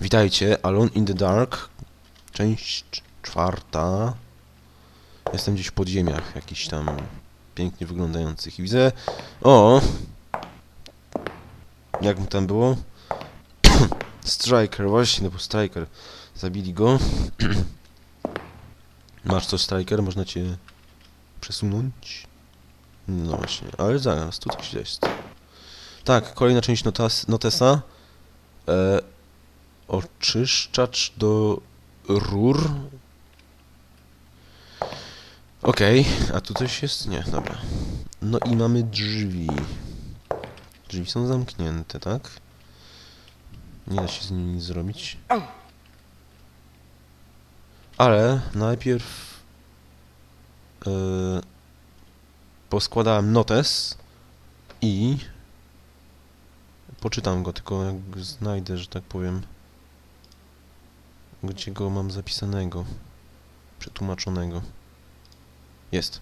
Witajcie, Alone in the Dark, część czwarta. Jestem gdzieś w podziemiach, jakichś tam pięknie wyglądających i widzę... O! Jak mu tam było? Striker, właśnie, to był Striker. Zabili go. Masz coś, Striker? Można cię przesunąć? No właśnie, ale zaraz, tu coś jest. Tak, kolejna część notas, notesa. E, oczyszczacz do rur. Okej, a tu coś jest? Nie, dobra. No i mamy drzwi. Drzwi są zamknięte, tak? Nie da się z nimi nic zrobić. Ale najpierw e, poskładałem notes i poczytam go, tylko jak znajdę, że tak powiem, gdzie go mam zapisanego, przetłumaczonego. Jest.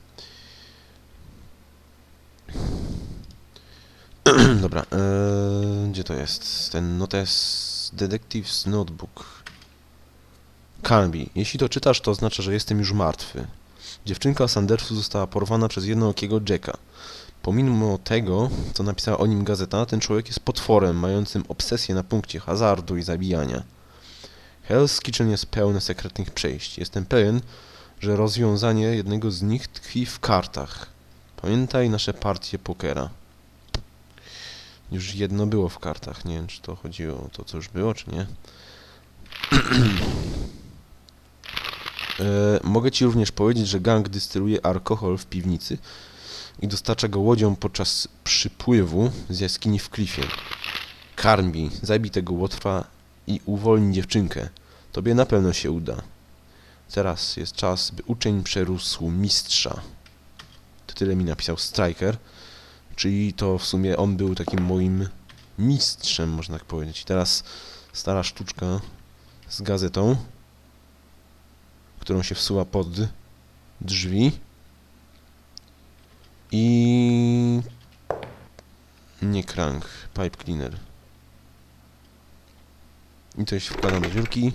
Dobra, eee, gdzie to jest? Ten notes Detective's Notebook. Calbi. Jeśli to czytasz, to oznacza, że jestem już martwy. Dziewczynka Sandersu została porwana przez jednookiego Jacka. Pomimo tego, co napisała o nim gazeta, ten człowiek jest potworem, mającym obsesję na punkcie hazardu i zabijania. Hell's Kitchen jest pełne sekretnych przejść. Jestem pewien, że rozwiązanie jednego z nich tkwi w kartach. Pamiętaj nasze partie pokera. Już jedno było w kartach. Nie wiem, czy to chodziło o to, co już było, czy nie. e, mogę ci również powiedzieć, że gang dystyluje alkohol w piwnicy i dostarcza go łodzią podczas przypływu z jaskini w klifie. Karmi, zabij tego łotrwa i uwolnij dziewczynkę. Tobie na pewno się uda. Teraz jest czas, by uczeń przerósł mistrza. To tyle mi napisał Striker. Czyli to w sumie on był takim moim mistrzem, można tak powiedzieć. Teraz stara sztuczka z gazetą, którą się wsuwa pod drzwi. I... Nie crank, pipe cleaner. I to się wkłada do dziurki.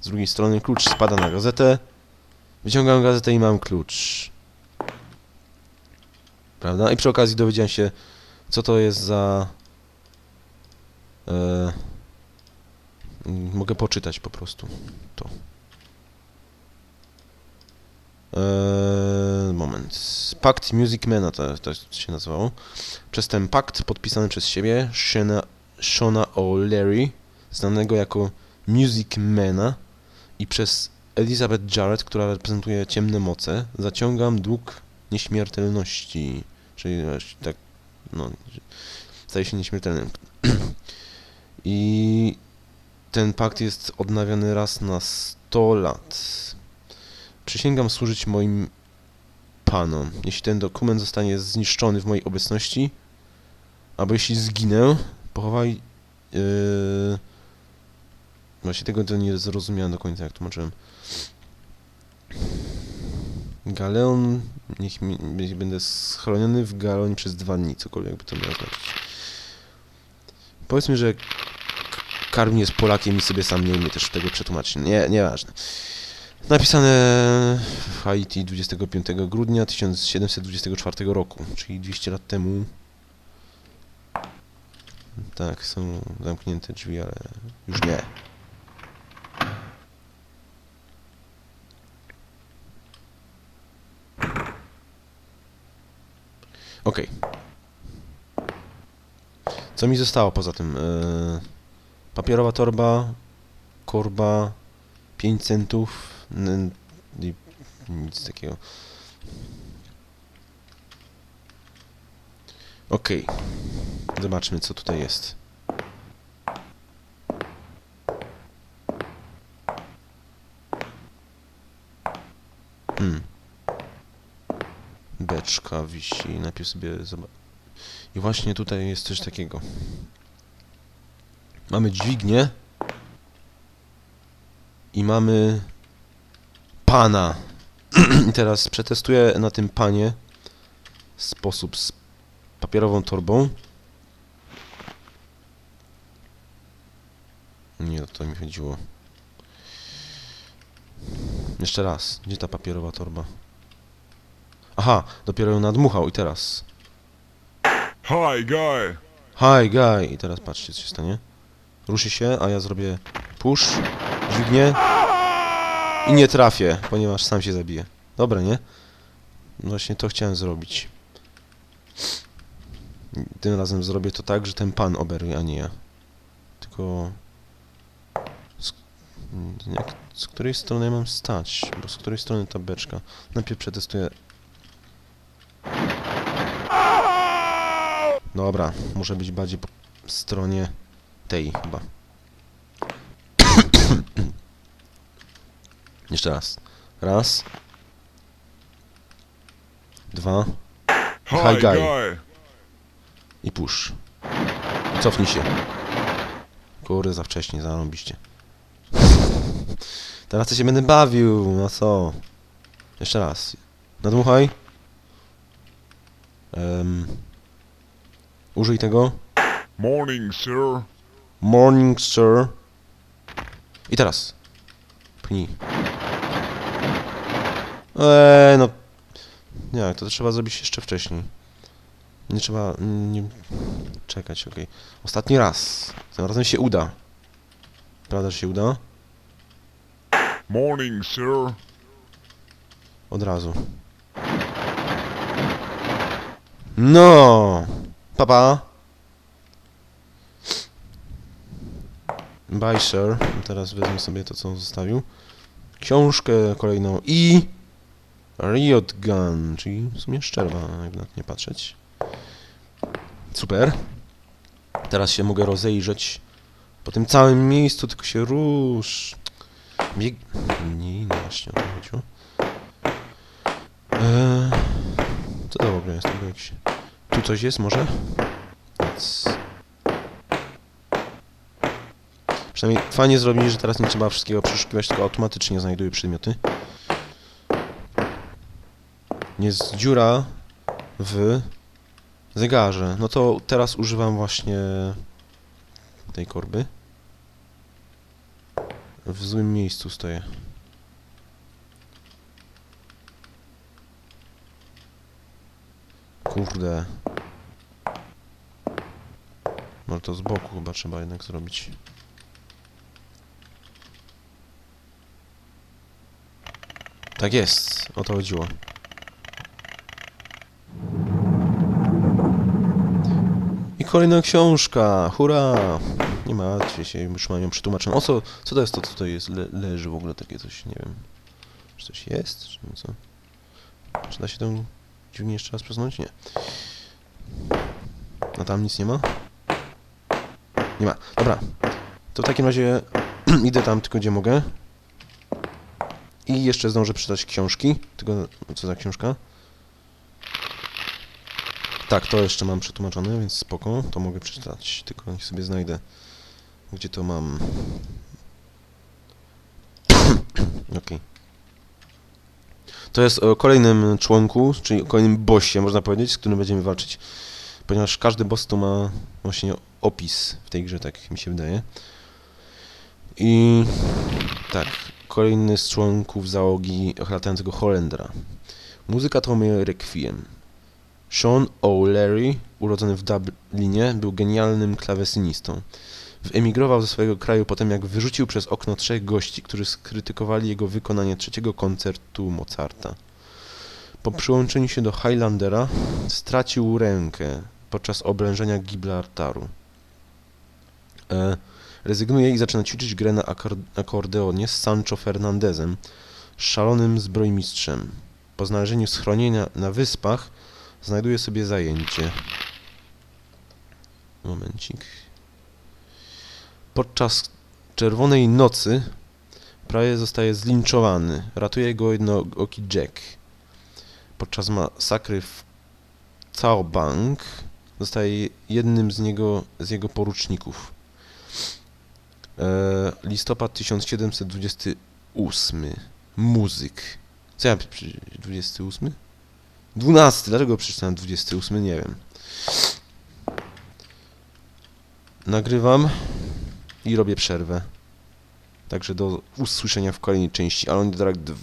Z drugiej strony klucz spada na gazetę. Wyciągam gazetę i mam klucz. Prawda? I przy okazji dowiedziałem się, co to jest za... E, mogę poczytać po prostu to. E, moment. Pakt Musicmana to, to się nazywało. Przez ten pakt podpisany przez siebie Shana, Shona O'Leary, znanego jako Musicmana i przez Elizabeth Jarrett, która reprezentuje ciemne moce, zaciągam dług nieśmiertelności. Czyli tak, no, staje się nieśmiertelnym. I ten pakt jest odnawiany raz na 100 lat. Przysięgam służyć moim panom. Jeśli ten dokument zostanie zniszczony w mojej obecności, albo jeśli zginę, pochowaj... Yy... Właśnie tego to nie zrozumiałem do końca, jak tłumaczyłem. Galeon, niech, mi, niech będę schroniony w galeonie przez dwa dni, cokolwiek by to miało znaczyć. Powiedzmy, że Karmin jest Polakiem i sobie sam nie umie też tego przetłumaczyć. Nie, nieważne. Napisane w Haiti 25 grudnia 1724 roku, czyli 200 lat temu. Tak, są zamknięte drzwi, ale już nie. Okej. Co mi zostało poza tym? Eee, papierowa torba, korba, 5 centów i nic takiego. Okej. Zobaczmy, co tutaj jest. Beczka wisi. Najpierw sobie zobacz. I właśnie tutaj jest coś takiego. Mamy dźwignię. I mamy pana. I teraz przetestuję na tym panie sposób z papierową torbą. Nie, o to mi chodziło. Jeszcze raz. Gdzie ta papierowa torba? Aha, dopiero ją nadmuchał i teraz. Hi, guy. Hi, guy! I teraz patrzcie, co się stanie. Ruszy się, a ja zrobię push, dźwignię i nie trafię, ponieważ sam się zabiję. Dobra, nie? No Właśnie to chciałem zrobić. Tym razem zrobię to tak, że ten pan oberwie, a nie ja. Tylko... Z, jak, z której strony ja mam stać? Bo z której strony ta beczka? Najpierw przetestuję... Dobra, muszę być bardziej po stronie tej chyba. Jeszcze raz. Raz. Dwa. Hi, guy. I push. I cofnij się. Kurde, za wcześnie, zarąbiście. Teraz to się będę bawił, no co? Jeszcze raz. Nadmuchaj. Um, użyj tego. Morning, sir. Morning, sir. I teraz. Pnij. Eee, no. Nie, to trzeba zrobić jeszcze wcześniej. Nie trzeba... Nie... Czekać, okej. Ostatni raz. Tym razem się uda. Prawda, że się uda? Morning, sir. Od razu. No! Papa! Bye, sir. Teraz wezmę sobie to, co on zostawił. Książkę kolejną i... Riot Gun, czyli w sumie szczerba, jakby na to nie patrzeć. Super. Teraz się mogę rozejrzeć po tym całym miejscu, tylko się rusz. Bieg... Nie, no właśnie o to chodziło. Eee, co to w ogóle jest? Tu jakiś... Tu coś jest może? Przynajmniej fajnie zrobili, że teraz nie trzeba wszystkiego przeszukiwać, tylko automatycznie znajduje przedmioty. Jest dziura w zegarze. No to teraz używam właśnie tej korby. W złym miejscu stoję. Kurde. Może to z boku chyba trzeba jednak zrobić. Tak jest, o to chodziło. I kolejna książka, hurra! Nie martwcie się, już mam ją przetłumaczoną. O co, co to jest to, co tutaj jest? Le, leży w ogóle takie coś, nie wiem. Czy coś jest? Czy co? Czy da się tą dziwnie jeszcze raz przesunąć? Nie. A tam nic nie ma? Nie ma. Dobra. To w takim razie idę tam tylko gdzie mogę. I jeszcze zdążę przeczytać książki. Tylko co za książka? Tak, to jeszcze mam przetłumaczone, więc spoko. To mogę przeczytać. Tylko niech sobie znajdę. Gdzie to mam? Okej. To jest o kolejnym członku, czyli o kolejnym bossie, można powiedzieć, z którym będziemy walczyć. Ponieważ każdy boss tu ma właśnie opis w tej grze, tak mi się wydaje. I tak, kolejny z członków załogi latającego Holendra. Muzyka to moje requiem. Sean O'Leary, urodzony w Dublinie, był genialnym klawesynistą. Wyemigrował ze swojego kraju po tym, jak wyrzucił przez okno trzech gości, którzy skrytykowali jego wykonanie trzeciego koncertu Mozarta. Po przyłączeniu się do Highlandera stracił rękę podczas oblężenia Gibraltaru. E, rezygnuje i zaczyna ćwiczyć grę na akor- akordeonie z Sancho Fernandezem, szalonym zbrojmistrzem. Po znalezieniu schronienia na wyspach znajduje sobie zajęcie. Momencik. Podczas Czerwonej Nocy prawie zostaje zlinczowany. Ratuje go jednooki Jack. Podczas masakry w Caobank zostaje jednym z niego z jego poruczników. E, listopad 1728. Muzyk. Co ja... przy- 28? 12. Dlaczego przeczytałem 28? Nie wiem. Nagrywam. i robię przerwę. Także do usłyszenia w kolejnej części Alone in the Dark 2.